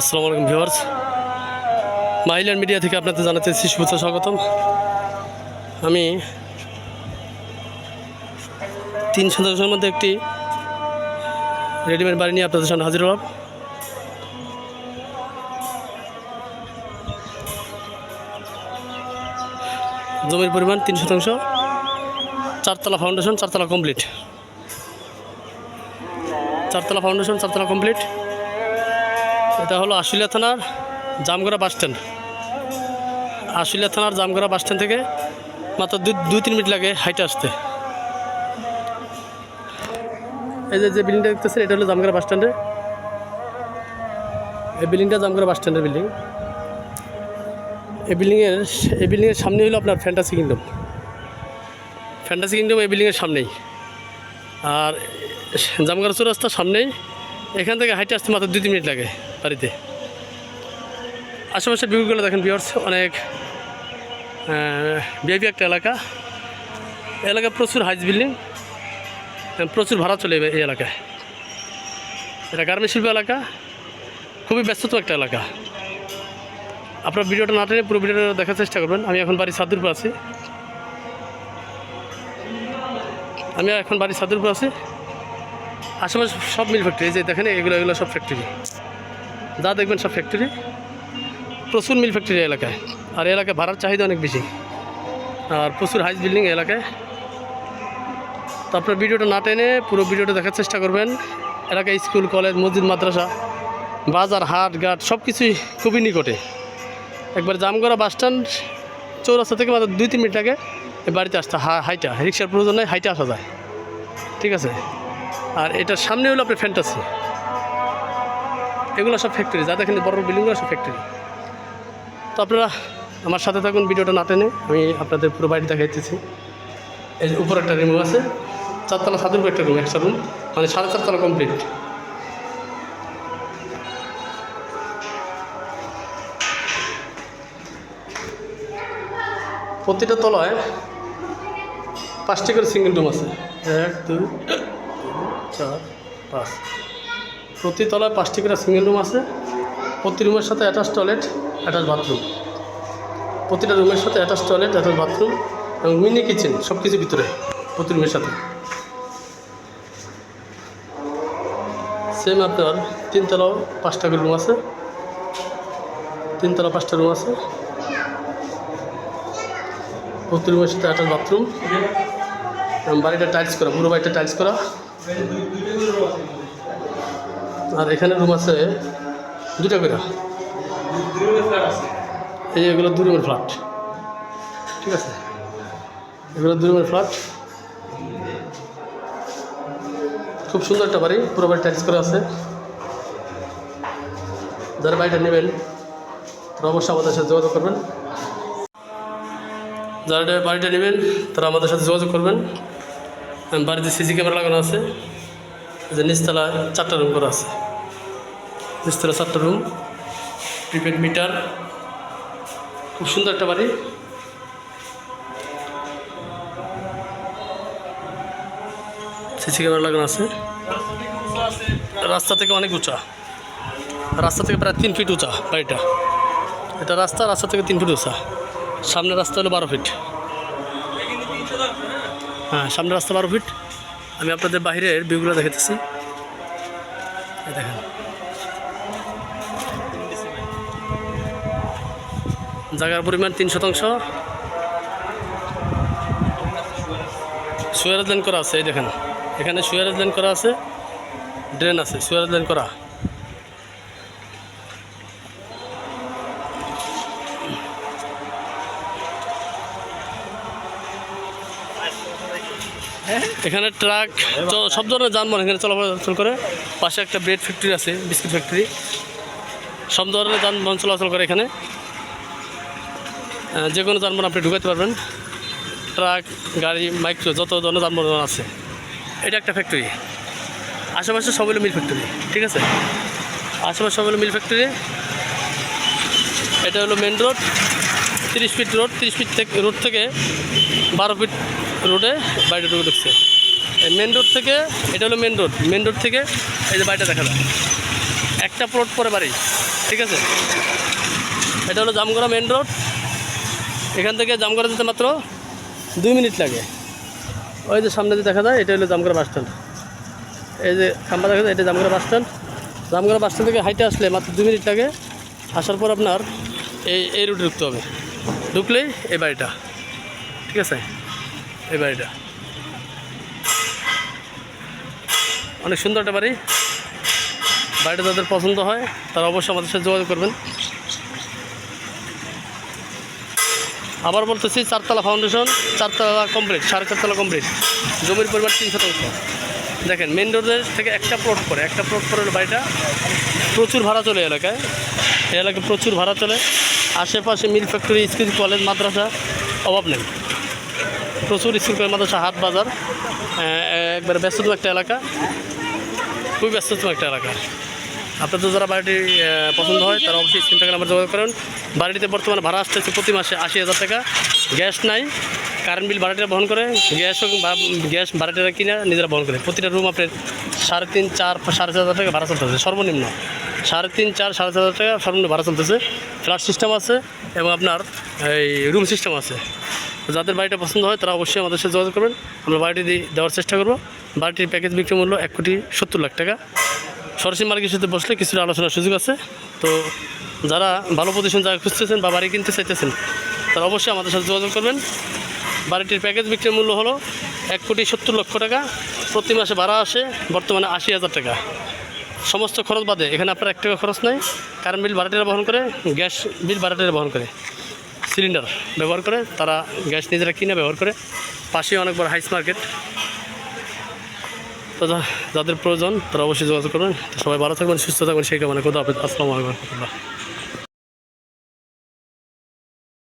আসসালামু আলাইকুম viewers. Mile End media থেকে আপনাদের জানাতে শুভেচ্ছা, স্বাগতম। আমি তিন শতাংশের মধ্যে একটি রেডিমেড বাড়ি নিয়ে আপনাদের সামনে হাজির হলাম। জমির পরিমাণ তিন শতাংশ, চারতলা ফাউন্ডেশন চারতলা কমপ্লিট চারতলা ফাউন্ডেশন চারতলা কমপ্লিট এটা হলো আশুলিয়া থানার জামগড়া বাস স্ট্যান্ড। আশুলিয়া থানার জামগড়া বাস স্ট্যান্ড থেকে মাত্র দুই তিন মিনিট লাগে হাইটে আসতে। এই যে যে বিল্ডিংটা দেখতেছেন, এটা হলো জামগড়া বাস স্ট্যান্ডে এই বিল্ডিংটা জামগড়া বাস স্ট্যান্ডের বিল্ডিং। এই বিল্ডিংয়ের এই বিল্ডিংয়ের সামনে হলো আপনার ফ্যান্টাসি কিংডম ফ্যান্টাসি কিংডম এই বিল্ডিংয়ের সামনেই। আর জামগড়া চৌরাস্তার সামনেই এখান থেকে হাইটে আসতে মাত্র দুই, তিন মিনিট লাগে। বাড়িতে। আশেপাশের ভিউগুলো দেখেন ভিউয়ার্স অনেক বিআইপি একটা এলাকা। এই এলাকায় প্রচুর হাইস বিল্ডিং প্রচুর ভাড়া চলে এই এলাকায়। এটা গার্মেন্ট শিল্প এলাকা, খুবই ব্যস্ততম একটা এলাকা। আপনার ভিডিওটা না টেনে পুরো ভিডিওটা দেখার চেষ্টা করবেন। আমি এখন বাড়ির সাদুরপুর আছি। আমি এখন বাড়ির সাদুরপুর আছি। আশেপাশে সব মিল ফ্যাক্টরি যে দেখেন, এগুলো এগুলো সব ফ্যাক্টরি যা দেখবেন সব ফ্যাক্টরি প্রচুর মিল ফ্যাক্টরি এলাকায়। আর এলাকায় ভাড়ার চাহিদা অনেক বেশি। আর প্রচুর হাইস বিল্ডিং এলাকায়। তো আপনার ভিডিওটা না টেনে পুরো ভিডিওটা দেখার চেষ্টা করবেন। এলাকায় স্কুল, কলেজ, মসজিদ, মাদ্রাসা, বাজার, হাট, ঘাট সব কিছুই খুবই নিকটে। একবার জামগড়া বাস স্ট্যান্ড চৌরাস্তা থেকে মাত্র দুই তিন মিনিট আগে বাড়িতে আসতে হাইটা রিক্সার প্রয়োজন নেই, হাইটে আসা যায়। ঠিক আছে? আর এটার সামনে হলো আপনার ফ্যান্টাসি এগুলো সব ফ্যাক্টরি যা দেখেন বড় বিল্ডিংগুলো সব ফ্যাক্টরি তো আপনারা আমার সাথে থাকুন, ভিডিওটা না টেনে, আমি আপনাদের পুরো বাড়ি দেখাইতেছি। এই যে উপর একটা রুম আছে, চারতলা সাতের উপর একটা রুম একটা রুম মানে সাড়ে চারতলা কমপ্লিট প্রতিটা তলায় পাঁচটি করে সিঙ্গেল রুম আছে। এক, দুই চার, পাঁচ। প্রতি তলায় পাঁচটি করে সিঙ্গেল রুম আছে। প্রতি রুমের সাথে অ্যাটাচ টয়লেট অ্যাটাচ বাথরুম প্রতিটা রুমের সাথে অ্যাটাচ টয়লেট অ্যাটাচ বাথরুম এবং মিনি কিচেন সব কিছু ভিতরে প্রতি রুমের সাথে। সেম আপনার তিনতলাও পাঁচটা করে রুম আছে। তিনতলা পাঁচটা রুম আছে। প্রতি রুমের সাথে অ্যাটাচ বাথরুম এবং বাড়িটা টাইলস করা, পুরো বাড়িটা টাইলস করা। আর এখানে রুম আছে দুটা করে। এই এগুলো দু রুমের ফ্ল্যাট ঠিক আছে? এগুলো দু রুমের ফ্ল্যাট খুব সুন্দর একটা বাড়ি, পুরো বাড়ি টাইলস করা আছে। যারা বাড়িটা নেবেন, তারা অবশ্যই আমাদের সাথে যোগাযোগ করবেন। যারা বাড়িটা নেবেন, তারা আমাদের সাথে যোগাযোগ করবেন। বাড়িতে সিসি ক্যামেরা লাগানো আছে। যে নিচতলায় চারটা রুম করা আছে। নিচতলা চারটা রুম, প্রিপেড মিটার, খুব সুন্দর একটা বাড়ি। সিসি ক্যামেরা লাগানো আছে। রাস্তা থেকে অনেক উঁচা। রাস্তা থেকে প্রায় তিন ফিট উঁচা বাড়িটা। এটা রাস্তা রাস্তা থেকে তিন ফিট উঁচা। সামনে রাস্তা হলো বারো ফিট। হ্যাঁ সামনে রাস্তা বারো ফিট। আমি আপনাদের বাইরের ভিউগুলো দেখাতেছি দেখেন। জায়গার পরিমাণ তিন শতাংশ। সুয়ারেজ লাইন করা আছে, এই দেখেন। এখানে সুয়ারেজ লাইন করা আছে ড্রেন আছে সুয়ারেজ লাইন করা। এখানে ট্রাক সব ধরনের যানবাহন এখানে চলাচল করে। পাশে একটা ব্রেড ফ্যাক্টরি আছে বিস্কুট ফ্যাক্টরি সব ধরনের যানবাহন চলাচল করে এখানে। যে কোনো যানবাহন আপনি ঢুকাতে পারবেন। ট্রাক, গাড়ি, মাইক্রো, যত ধরনের যানবাহন আছে। এটা একটা ফ্যাক্টরি আশেপাশে সব হলো মিল ফ্যাক্টরি ঠিক আছে? আশেপাশে সব হলো মিল ফ্যাক্টরি এটা হলো মেন রোড তিরিশ ফিট রোড তিরিশ ফিট থেকে রোড থেকে বারো ফিট রোডে বাড়িটা ঢুকে ঢুকছে। মেন রোড থেকে, এটা হলো মেন রোড মেন রোড থেকে এই যে বাড়িটা দেখা যায়। একটা প্লট পরে বাড়ি, ঠিক আছে? এটা হলো জামগড়া মেন রোড এখান থেকে জামগড়া যেতে মাত্র দুই মিনিট লাগে। ওই যে সামনে যে দেখা যায়, এটা হলো জামগড়া বাস স্ট্যান্ড। এই যে খাম্বা দেখা যায়, এটা Jamgara bus stand. Jamgara bus stand থেকে হাইটে আসলে মাত্র দুই মিনিট লাগে। আসার পর আপনার এই এই রুটে ঢুকতে হবে। ঢুকলেই এই বাড়িটা। ঠিক আছে? এই বাড়িটা। অনেক সুন্দর একটা বাড়ি। বাড়িটা যাদের পছন্দ হয়, তারা অবশ্যই আমাদের সাথে যোগাযোগ করবেন। আবার বলতেছি চারতলা ফাউন্ডেশন চারতলা কমপ্লিট সাড়ে চারতলা কমপ্লিট জমির পরিমাণ তিন শতাংশ দেখেন মেন রোডের থেকে একটা প্লট করে একটা প্লট করে বাড়িটা প্রচুর ভাড়া চলে এলাকায়। এই এলাকায় প্রচুর ভাড়া চলে। আশেপাশে মিল ফ্যাক্টরি স্কুল কলেজ মাদ্রাসা, অভাব নেই। প্রচুর স্কুল কলেজ মাদ্রাসা, হাট, বাজার। একবারে ব্যস্ততম একটা এলাকা। খুবই ব্যস্ততম একটা এলাকা। আপনাদের যারা বাড়িটি পছন্দ হয়, তারা অবশ্যই স্ক্রিন থেকে নাম্বার যোগাযোগ করেন। বাড়িটিতে বর্তমানে ভাড়া আসতেছে প্রতি মাসে আশি হাজার টাকা। গ্যাস নাই, কারেন্ট বিল ভাড়াটিরা বহন করে, গ্যাস গ্যাস ভাড়াটিরা কিনা নিজেরা বহন করে। প্রতিটা রুম আপনার সাড়ে তিন, চার, সাড়ে চার হাজার টাকা ভাড়া চলতেছে, সর্বনিম্ন। সাড়ে তিন, চার, সাড়ে চার হাজার টাকা সর্বনিম্ন ভাড়া চলতেছে। ফ্ল্যাট সিস্টেম আছে এবং আপনার এই রুম সিস্টেম আছে। যাদের বাড়িটা পছন্দ হয়, তারা অবশ্যই আমাদের সাথে যোগাযোগ করবেন। আমরা বাড়িটি দেওয়ার চেষ্টা করব। বাড়িটির প্যাকেজ বিক্রি মূল্য এক কোটি সত্তর লাখ টাকা। সরাসরি মার্কেটের সাথে বসলে কিছুটা আলোচনার সুযোগ আছে। তো যারা ভালো পজিশন জায়গা খুঁজতেছেন বা বাড়ি কিনতে চাইতেছেন, তারা অবশ্যই আমাদের সাথে যোগাযোগ করবেন। বাড়িটির প্যাকেজ বিক্রির মূল্য হলো এক কোটি সত্তর লক্ষ টাকা। প্রতি মাসে ভাড়া আসে বর্তমানে আশি হাজার টাকা। সমস্ত খরচ বাদে, এখানে আপনার এক টাকা খরচ নাই। কারেন্ট বিল ভাড়াটিরা বহন করে, গ্যাস বিল ভাড়াটিরা বহন করে। সিলিন্ডার ব্যবহার করে, তারা গ্যাস নিজেরা কিনে ব্যবহার করে। পাশে অনেক বড় হাইস মার্কেট। তো যাদের প্রয়োজন তারা অবশ্যই যোগাযোগ করবেন। সবাই ভালো থাকবেন, সুস্থ থাকবেন, সেই কামনা করতে আসসালামু আলাইকুম রহমতুল্লাহ।